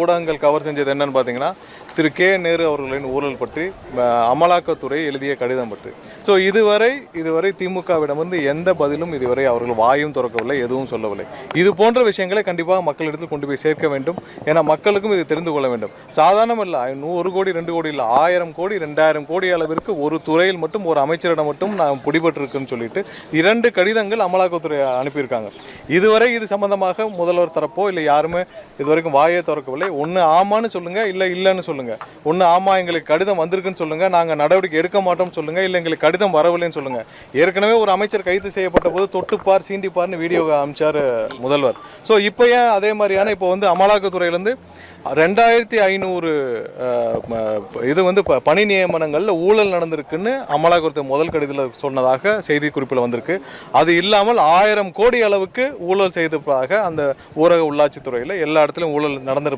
ஊடகங்கள் கவர் செஞ்சது என்னன்னு பார்த்தீங்கன்னா திரு கே நேரு அவர்களின் ஊழல் பற்றி அமலாக்கத்துறை எழுதிய கடிதம் பற்றி. ஸோ இதுவரை இதுவரை திமுகவிடம் வந்து எந்த பதிலும் இதுவரை அவர்கள் வாயும் திறக்கவில்லை எதுவும் சொல்லவில்லை. இது போன்ற விஷயங்களை கண்டிப்பாக மக்களிடத்தில் கொண்டு போய் சேர்க்க வேண்டும். ஏன்னா மக்களுக்கும் இது தெரிந்து கொள்ள வேண்டும். சாதாரணம் இல்லை ஒரு கோடி ரெண்டு கோடி இல்லை ஆயிரம் கோடி ரெண்டாயிரம் கோடி அளவிற்கு ஒரு துறையில் மட்டும் ஒரு அமைச்சரிடம் மட்டும் நான் பிடிபட்டிருக்குன்னு சொல்லிட்டு இரண்டு கடிதங்கள் அமலாக்கத்துறை அனுப்பியிருக்காங்க. இதுவரை இது சம்பந்தமாக முதல்வர் தரப்போ இல்லை யாருமே இதுவரைக்கும் வாயை திறக்க திறக்கவில்லை ஒன்று ஆமான்னு சொல்லுங்க இல்லை இல்லைன்னு சொல்லுங்க. ஒன்று ஆமா எங்களுக்கு கடிதம் வந்திருக்குன்னு சொல்லுங்க. நாங்கள் நடவடிக்கை எடுக்க மாட்டோம்னு சொல்லுங்க இல்லை எங்களுக்கு கடிதம் வரவில்லைன்னு சொல்லுங்க. ஏற்கனவே ஒரு அமைச்சர் கைது செய்யப்பட்ட போது தொட்டுப்பார் சீண்டிப்பார்னு வீடியோ அமைச்சார் முதல்வர். ஸோ இப்போ ஏன் அதே மாதிரியான இப்போ வந்து அமலாக்கத்துறையிலேருந்து ரெண்டாயிரத்தி ஐநூறு இது வந்து ப- பணி நியமனங்களில் ஊழல் நடந்திருக்குன்னு அமலாக்கத்துறை முதல் கடிதத்தில் சொன்னதாக செய்தி குறிப்பில் வந்திருக்கு. அது இல்லாமல் ஆயிரம் கோடி அளவுக்கு ஊழல் செய்ததாக அந்த ஊரக உள்ளாட்சித்துறையில் எல்லா இடத்துலையும் ஊழல் நடந்திருக்கு.